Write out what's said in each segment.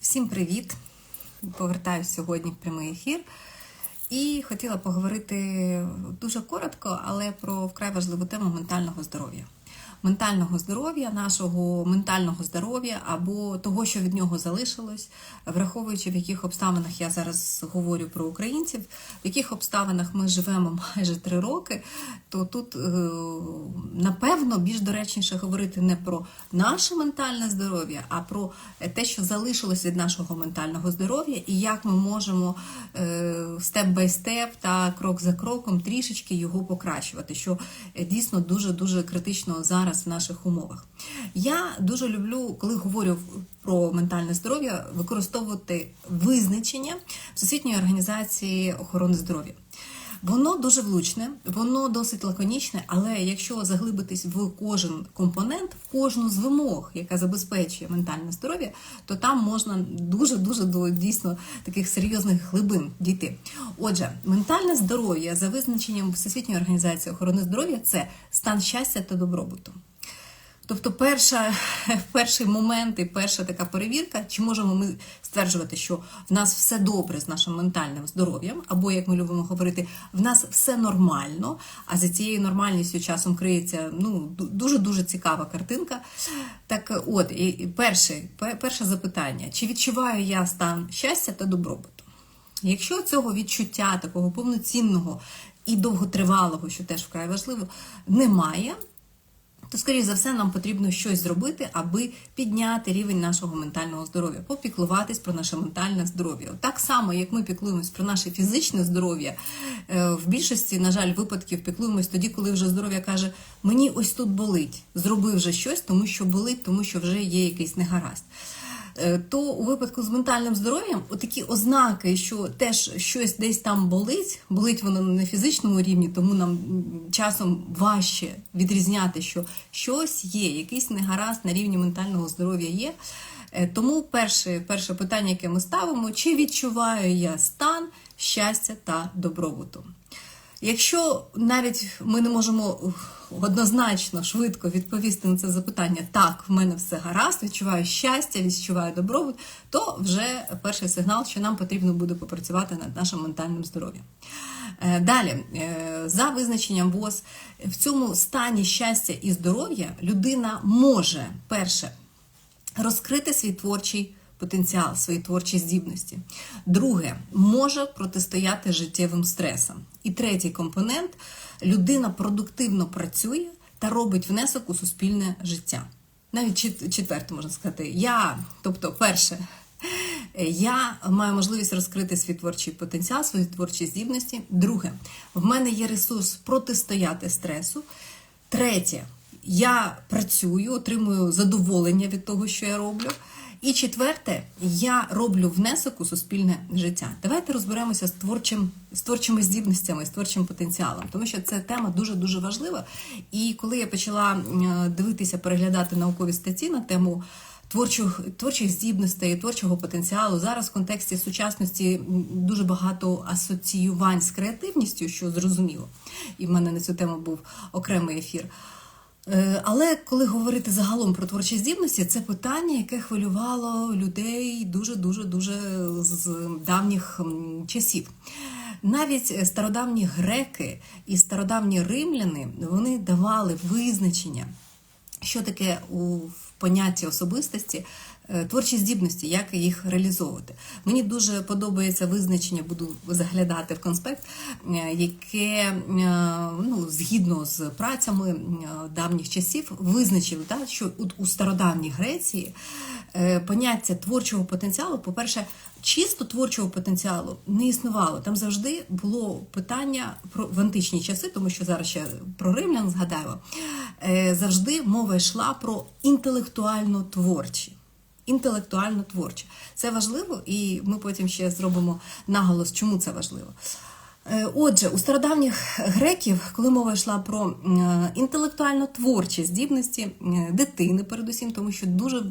Всім привіт! Повертаюсь сьогодні в прямий ефір. І хотіла поговорити дуже коротко, але про вкрай важливу тему ментального здоров'я. Ментального здоров'я, нашого ментального здоров'я або того, що від нього залишилось, враховуючи в яких обставинах я зараз говорю про українців, в яких обставинах ми живемо майже три роки, то тут е, напевно більш доречніше говорити не про наше ментальне здоров'я, а про те, що залишилось від нашого ментального здоров'я, і як ми можемо степ бай степ та крок за кроком трішечки його покращувати, що е, дійсно дуже дуже критично зараз в наших умовах. Я дуже люблю, коли говорю про ментальне здоров'я, використовувати визначення Всесвітньої організації охорони здоров'я. Воно дуже влучне, воно досить лаконічне, але якщо заглибитись в кожен компонент, в кожну з вимог, яка забезпечує ментальне здоров'я, то там можна дуже-дуже до дійсно таких серйозних глибин дійти. Отже, ментальне здоров'я за визначенням Всесвітньої організації охорони здоров'я це стан щастя та добробуту. Тобто, перша, перший момент і перша така перевірка, чи можемо ми стверджувати, що в нас все добре з нашим ментальним здоров'ям, або, як ми любимо говорити, в нас все нормально, а за цією нормальністю часом криється ну, дуже-дуже цікава картинка. Так от, і перше, перше запитання: чи відчуваю я стан щастя та добробуту? Якщо цього відчуття, такого повноцінного і довготривалого, що теж вкрай важливо, немає то, скоріш за все, нам потрібно щось зробити, аби підняти рівень нашого ментального здоров'я, попіклуватись про наше ментальне здоров'я. Так само, як ми піклуємось про наше фізичне здоров'я, е, в більшості, на жаль, випадків піклуємось тоді, коли вже здоров'я каже, мені ось тут болить, зроби вже щось, тому що болить, тому що вже є якийсь негаразд. Е, то у випадку з ментальним здоров'ям такі ознаки, що теж щось десь там болить, болить воно на фізичному рівні, тому нам часом важче відрізняти, що щось є, якийсь негаразд на рівні ментального здоров'я є. Е, тому перше, перше питання, яке ми ставимо, чи відчуваю я стан щастя та добробуту? Якщо навіть ми не можемо однозначно швидко відповісти на це запитання, так, в мене все гаразд, відчуваю щастя, відчуваю добробут, то вже перший сигнал, що нам потрібно буде попрацювати над нашим ментальним здоров'ям. Е, далі, е, за визначенням ВОЗ, в цьому стані щастя і здоров'я людина може перше розкрити свій творчий потенціал, свої творчі здібності. Друге, може протистояти життєвим стресам. І третій компонент людина продуктивно працює та робить внесок у суспільне життя. Навіть четверте можна сказати, я, тобто, перше, я маю можливість розкрити свій творчий потенціал, свої творчі здібності. Друге, в мене є ресурс протистояти стресу. Третє, я працюю, отримую задоволення від того, що я роблю. І четверте, я роблю внесок у суспільне життя. Давайте розберемося з творчим, з творчими здібностями, з творчим потенціалом, тому що це тема дуже дуже важлива. І коли я почала дивитися, переглядати наукові статті на тему творчих творчих здібностей, творчого потенціалу, зараз в контексті сучасності дуже багато асоціювань з креативністю, що зрозуміло, і в мене на цю тему був окремий ефір. Е, але коли говорити загалом про творчі здібності, це питання, яке хвилювало людей дуже дуже дуже з давніх часів. Навіть стародавні греки і стародавні римляни вони давали визначення, що таке у понятті особистості творчі здібності, як їх реалізовувати. Мені дуже подобається визначення, буду заглядати в конспект, е, яке е, ну, згідно з працями давніх часів визначили, так, що у стародавній Греції поняття творчого потенціалу, по-перше, чисто творчого потенціалу не існувало. Там завжди було питання про в античні часи, тому що зараз ще про римлян згадаємо. Завжди мова йшла про інтелектуально творчі інтелектуально творче. Це важливо, і ми потім ще зробимо наголос, чому це важливо. Е, Отже, у стародавніх греків, коли мова йшла про е, інтелектуально-творчі здібності е, дитини, передусім, тому що дуже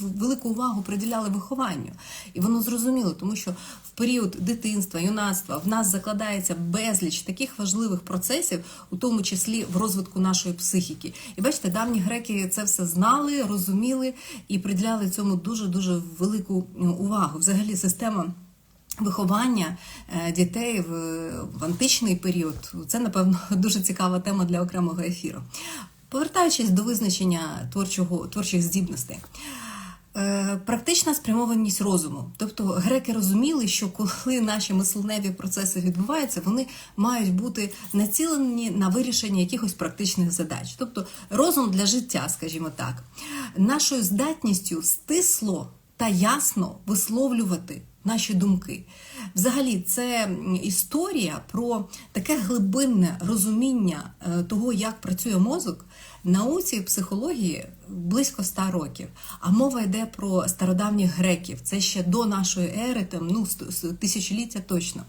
велику увагу приділяли вихованню, і воно зрозуміло, тому що в період дитинства, юнацтва в нас закладається безліч таких важливих процесів, у тому числі в розвитку нашої психіки. І бачите, давні греки це все знали, розуміли і приділяли цьому дуже дуже велику увагу. Взагалі, система. Виховання е, дітей в, в античний період це, напевно, дуже цікава тема для окремого ефіру. Повертаючись до визначення творчого, творчих здібностей. Е, Практична спрямованість розуму. Тобто греки розуміли, що коли наші мисленеві процеси відбуваються, вони мають бути націлені на вирішення якихось практичних задач. Тобто розум для життя, скажімо так, нашою здатністю стисло та ясно висловлювати наші думки. Взагалі, це історія про таке глибинне розуміння е, того, як працює мозок. Науці і психології близько ста років, а мова йде про стародавніх греків. Це ще до нашої ери, там ну тисячоліття точно.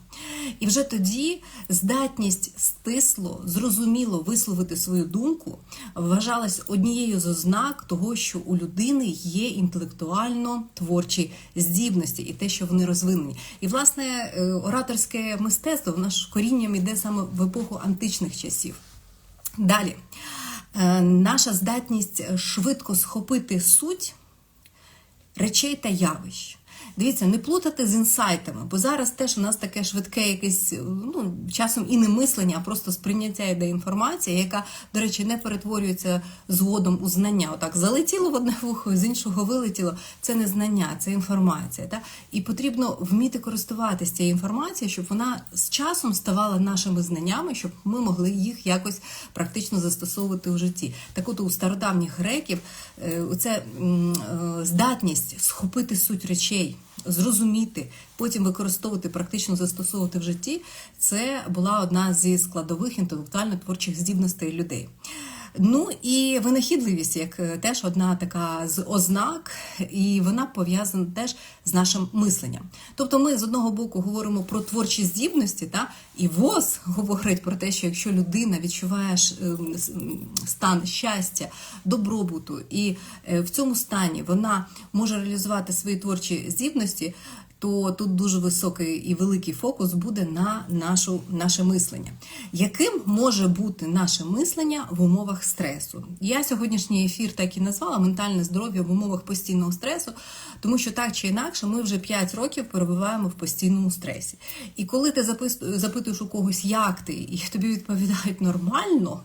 І вже тоді здатність стисло, зрозуміло висловити свою думку вважалась однією з ознак того, що у людини є інтелектуально творчі здібності і те, що вони розвинені. І власне е, ораторське мистецтво в наш корінням іде саме в епоху античних часів. Далі, Е, наша здатність швидко схопити суть речей та явищ. Дивіться, не плутати з інсайтами, бо зараз теж у нас таке швидке якесь, ну, часом і не мислення, а просто сприйняття йде інформація, яка, до речі, не перетворюється згодом у знання. Отак залетіло в одне вухо, з іншого вилетіло. Це не знання, це інформація. Та? І потрібно вміти користуватися цією інформацією, щоб вона з часом ставала нашими знаннями, щоб ми могли їх якось практично застосовувати у житті. Так от у стародавніх греків е, оце м, е, здатність схопити суть речей, зрозуміти, потім використовувати, практично застосовувати в житті, це була одна зі складових інтелектуально-творчих здібностей людей. Ну і винахідливість, як е, теж одна така з ознак, і вона пов'язана теж з нашим мисленням. Тобто, ми з одного боку говоримо про творчі здібності, та і ВОЗ говорить про те, що якщо людина відчуває м, стан щастя, добробуту, і е, в цьому стані вона може реалізувати свої творчі здібності. То тут дуже високий і великий фокус буде на нашу, наше мислення. Яким може бути наше мислення в умовах стресу? Я сьогоднішній ефір так і назвала ментальне здоров'я в умовах постійного стресу, тому що так чи інакше ми вже 5 років перебуваємо в постійному стресі. І коли ти запитуєш у когось, як ти, і тобі відповідають нормально,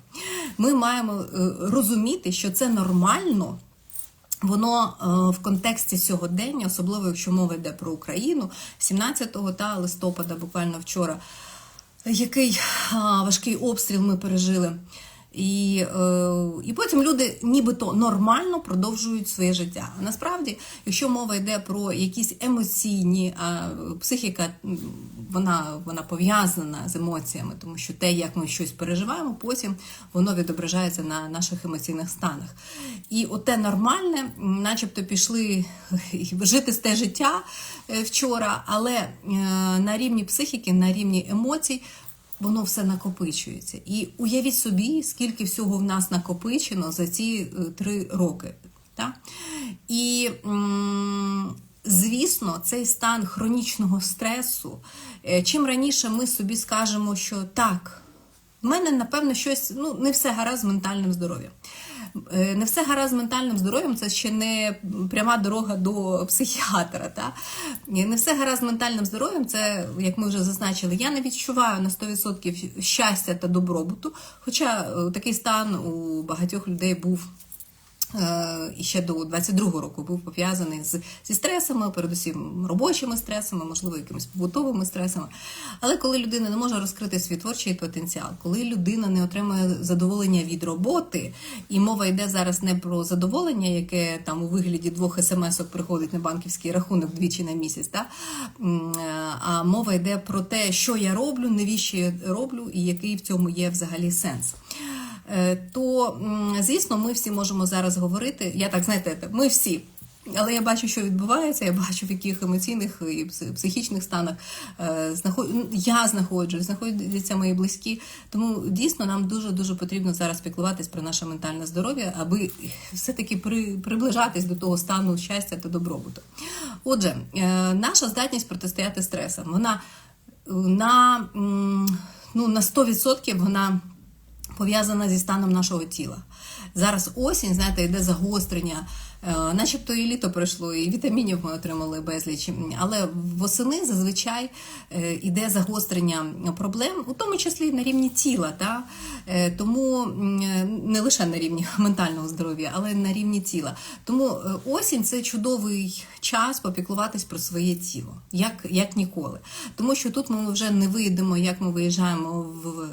ми маємо е, розуміти, що це нормально. Воно е, в контексті сьогодення, особливо якщо мова йде про Україну, 17 та листопада, буквально вчора, який важкий обстріл ми пережили. І, е, і потім люди нібито нормально продовжують своє життя. А насправді, якщо мова йде про якісь емоційні, а психіка вона, вона пов'язана з емоціями, тому що те, як ми щось переживаємо, потім воно відображається на наших емоційних станах. І оте нормальне, начебто пішли жити з те життя е, вчора, але е, на рівні психіки, на рівні емоцій воно все накопичується. І уявіть собі, скільки всього в нас накопичено за ці е, три роки. Так? І, звісно, цей стан хронічного стресу, е, чим раніше ми собі скажемо, що так, в мене, напевно, щось ну, не все гаразд з ментальним здоров'ям. Е, Не все гаразд з ментальним здоров'ям, це ще не пряма дорога до психіатра. Та? Не все гаразд з ментальним здоров'ям, це, як ми вже зазначили, я не відчуваю на 100% щастя та добробуту. Хоча е, такий стан у багатьох людей був е, і ще до 22-го року був пов'язаний з, зі стресами, передусім робочими стресами, можливо, якимись побутовими стресами. Але коли людина не може розкрити свій творчий потенціал, коли людина не отримує задоволення від роботи, і мова йде зараз не про задоволення, яке там у вигляді двох смс-ок приходить на банківський рахунок двічі на місяць, та? Е, а мова йде про те, що я роблю, навіщо я роблю, і який в цьому є взагалі сенс. Е, то, звісно, ми всі можемо зараз говорити. Я так знаєте, ми всі Але я бачу, що відбувається, я бачу, в яких емоційних і психічних станах е, ну, я знаходжусь, знаходяться мої близькі. Тому дійсно нам дуже дуже потрібно зараз піклуватись про наше ментальне здоров'я, аби все-таки при... приближатись до того стану щастя та добробуту. Отже, е, наша здатність протистояти стресам, вона на, ну, на 100% вона пов'язана зі станом нашого тіла. Зараз осінь, знаєте, йде загострення. е, Начебто і літо пройшло, і вітамінів ми отримали безліч. Але восени зазвичай е, йде загострення проблем, у тому числі на рівні тіла. Та? Е, Тому не лише на рівні ментального здоров'я, але й на рівні тіла. Тому е, осінь це чудовий час попіклуватись про своє тіло, як, як ніколи. Тому що тут ми вже не виїдемо, як ми виїжджаємо в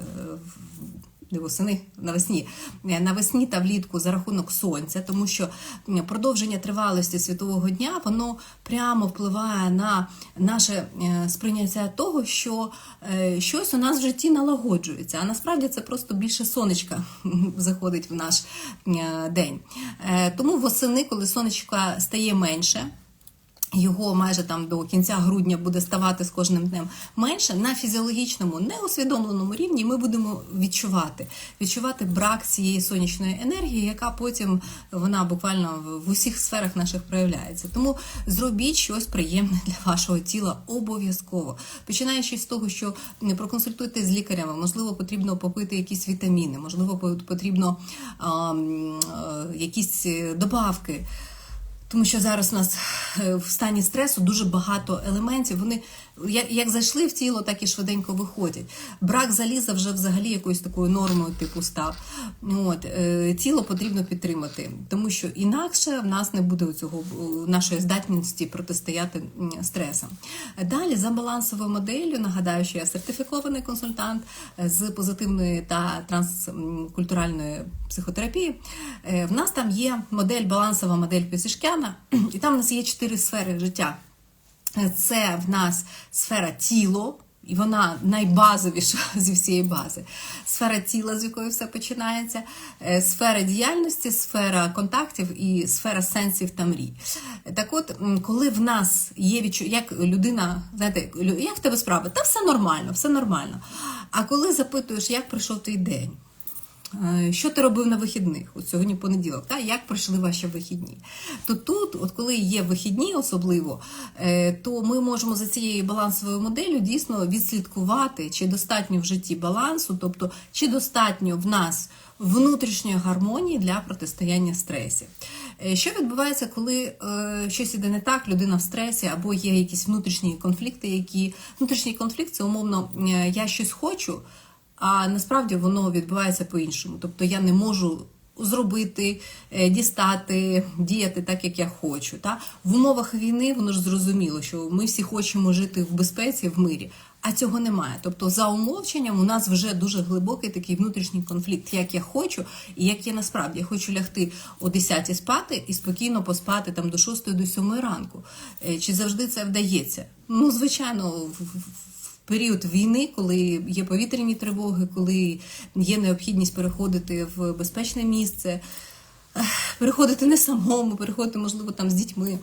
не восени, навесні, Е, навесні та влітку за рахунок сонця, тому що продовження тривалості світового дня воно прямо впливає на наше е, сприйняття того, що е, щось у нас в житті налагоджується. А насправді це просто більше сонечка заходить в наш день. Тому восени, коли сонечка стає менше. Його майже там до кінця грудня буде ставати з кожним днем менше на фізіологічному, неусвідомленому рівні. Ми будемо відчувати відчувати брак цієї сонячної енергії, яка потім вона буквально в- усіх сферах наших проявляється. Тому зробіть щось приємне для вашого тіла обов'язково. Починаючи з того, що м, проконсультуйте з лікарями, можливо, потрібно попити якісь вітаміни, можливо, по- потрібно а, м, е, якісь е, добавки. Тому що зараз у нас е, в стані стресу дуже багато елементів. Вони як, зайшли в тіло, так і швиденько виходять. Брак заліза вже взагалі якоюсь такою нормою типу став. От, е, тіло потрібно підтримати, тому що інакше в нас не буде цього нашої здатності протистояти стресам. Далі за балансовою моделлю нагадаю, що я сертифікований консультант е, з позитивної та транскультуральної психотерапії. Е, В нас там є модель балансова модель Пісішкяна, і там у нас є чотири сфери життя. Це в нас сфера тіло, і вона найбазовіша зі всієї бази. Сфера тіла, з якої все починається, е, сфера діяльності, сфера контактів і сфера сенсів та мрій. Так от, коли в нас є відчу... як людина, знаєте, як в тебе справи? Та все нормально, все нормально. А коли запитуєш, як пройшов твій день? Е, Що ти робив на вихідних? От сьогодні понеділок, та як пройшли ваші вихідні? То тут, от коли є вихідні, особливо, е, то ми можемо за цією балансовою моделлю дійсно відслідкувати, чи достатньо в житті балансу, тобто чи достатньо в нас внутрішньої гармонії для протистояння стресів. Е, Що відбувається, коли щось іде не так, людина в стресі, або є якісь внутрішні конфлікти, які внутрішній конфлікт це умовно я щось хочу. А насправді воно відбувається по-іншому. Тобто я не можу зробити, е, дістати, діяти так, як я хочу. Та? В умовах війни воно ж зрозуміло, що ми всі хочемо жити в безпеці, в мирі, а цього немає. Тобто, за умовченням у нас вже дуже глибокий такий внутрішній конфлікт, як я хочу, і як я насправді я хочу лягти о 10 спати і спокійно поспати там до 6 до 7 ранку. Е, Чи завжди це вдається? Ну, звичайно, період війни, коли є повітряні тривоги, коли є необхідність переходити в безпечне місце, переходити не самому, переходити, можливо, там з дітьми.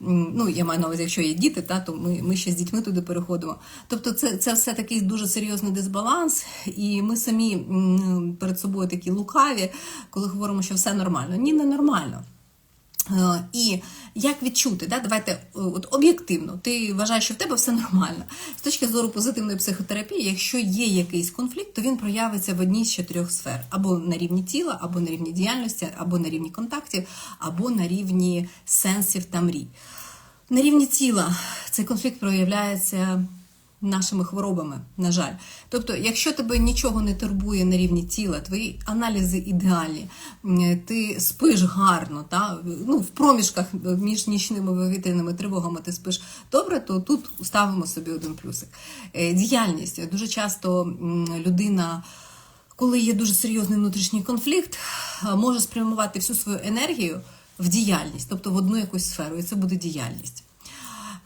Ну, я маю на увазі, якщо є діти, та, то ми, ми ще з дітьми туди переходимо. Тобто, це, це все такий дуже серйозний дисбаланс, і ми самі перед собою такі лукаві, коли говоримо, що все нормально. Ні, не нормально. Е, І як відчути, да? давайте е, от об'єктивно, ти вважаєш, що в тебе все нормально. З точки зору позитивної психотерапії, якщо є якийсь конфлікт, то він проявиться в одній з чотирьох сфер: або на рівні тіла, або на рівні діяльності, або на рівні контактів, або на рівні сенсів та мрій. На рівні тіла цей конфлікт проявляється нашими хворобами, на жаль. Тобто, якщо тебе нічого не турбує на рівні тіла, твої аналізи ідеальні, ти спиш гарно, та? Ну, в проміжках між нічними повітряними тривогами ти спиш добре, то тут ставимо собі один плюсик. Е, Діяльність. Дуже часто людина. Коли є дуже серйозний внутрішній конфлікт, е, може спрямувати всю свою енергію в діяльність, тобто в одну якусь сферу, і це буде діяльність.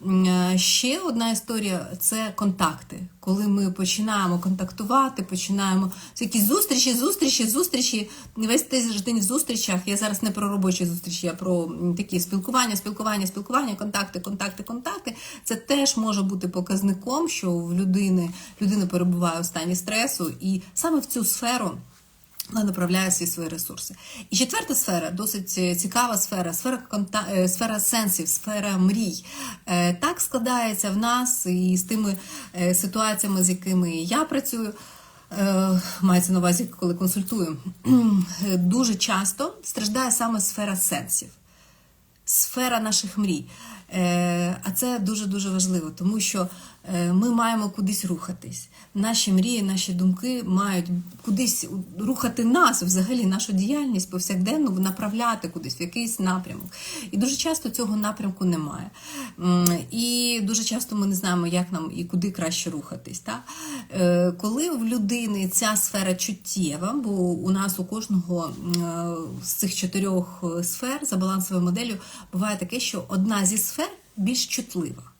Е, Ще одна історія це контакти. Коли ми починаємо контактувати, починаємо це якісь зустрічі, зустрічі, зустрічі. Весь тиждень в зустрічах. Я зараз не про робочі зустрічі, а про такі спілкування, спілкування, спілкування, контакти, контакти, контакти. Це теж може бути показником, що в людини людина перебуває у стані стресу, і саме в цю сферу. Вона направляє всі свої ресурси. І четверта сфера, досить е, цікава сфера, сфера конта... е, сфера сенсів, сфера мрій. Е, Так складається в нас і з тими ситуаціями, з якими я працюю. Мається на увазі, коли консультую, дуже часто страждає саме сфера сенсів сфера наших мрій. А це дуже дуже важливо, тому що ми маємо кудись рухатись. Наші мрії, наші думки мають кудись рухати нас, взагалі, нашу діяльність повсякденну направляти кудись в якийсь напрямок. І дуже часто цього напрямку немає. І дуже часто ми не знаємо, як нам і куди краще рухатись. Так? Е, Коли в людини ця сфера чуттєва, бо у нас у кожного е, з цих чотирьох е, сфер за балансовою моделлю буває таке, що одна зі сфер більш чутлива.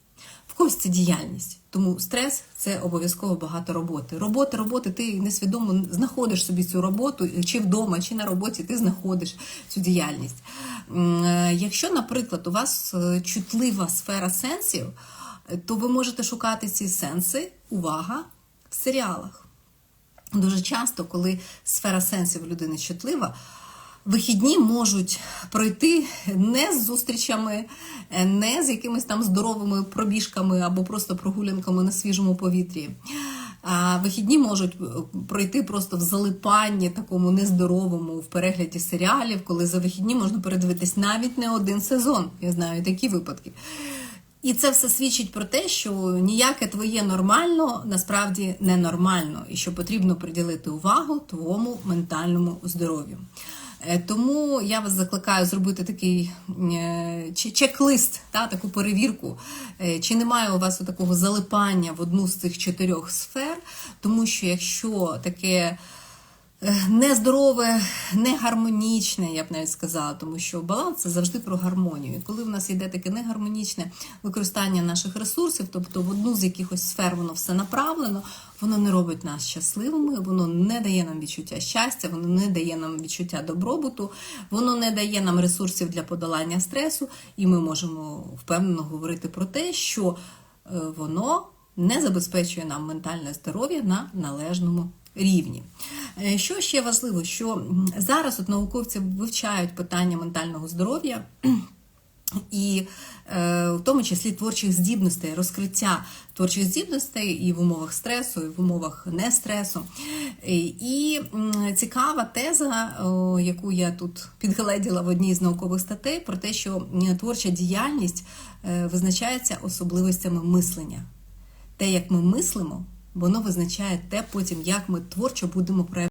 В когось це діяльність. Тому стрес це обов'язково багато роботи. Робота, роботи, ти несвідомо знаходиш собі цю роботу, чи вдома, чи на роботі ти знаходиш цю діяльність. Е, Якщо, наприклад, у вас е, чутлива сфера сенсів, то ви можете шукати ці сенси, увага, в серіалах. Дуже часто, коли сфера сенсів людини чутлива, вихідні можуть пройти не з зустрічами, е, не з якимись там здоровими пробіжками або просто прогулянками на свіжому повітрі. А вихідні можуть е, пройти просто в залипанні такому нездоровому в перегляді серіалів, коли за вихідні можна передивитись навіть не один сезон. Я знаю такі випадки. І це все свідчить про те, що ніяке твоє нормально насправді ненормально, і що потрібно приділити увагу твоєму ментальному здоров'ю. Е, Тому я вас закликаю зробити такий е, чек-лист, та, таку перевірку, е, чи немає у вас такого залипання в одну з цих чотирьох сфер, тому що якщо таке нездорове, негармонічне, я б навіть сказала, тому що баланс це завжди про гармонію. І коли в нас йде таке негармонічне використання наших ресурсів, тобто в одну з якихось сфер воно все направлено, воно не робить нас щасливими, воно не дає нам відчуття щастя, воно не дає нам відчуття добробуту, воно не дає нам ресурсів для подолання стресу, і ми можемо впевнено говорити про те, що е, воно не забезпечує нам ментальне здоров'я на належному рівні. Е, Що ще важливо, що зараз от науковці вивчають питання ментального здоров'я. І е, в тому числі творчих здібностей, розкриття творчих здібностей і в умовах стресу, і в умовах нестресу. І, і цікава теза, яку я тут підгледіла в одній з наукових статей, про те, що творча діяльність е, визначається особливостями мислення. Те, як ми мислимо, воно визначає те потім, як ми творчо будемо проявляти.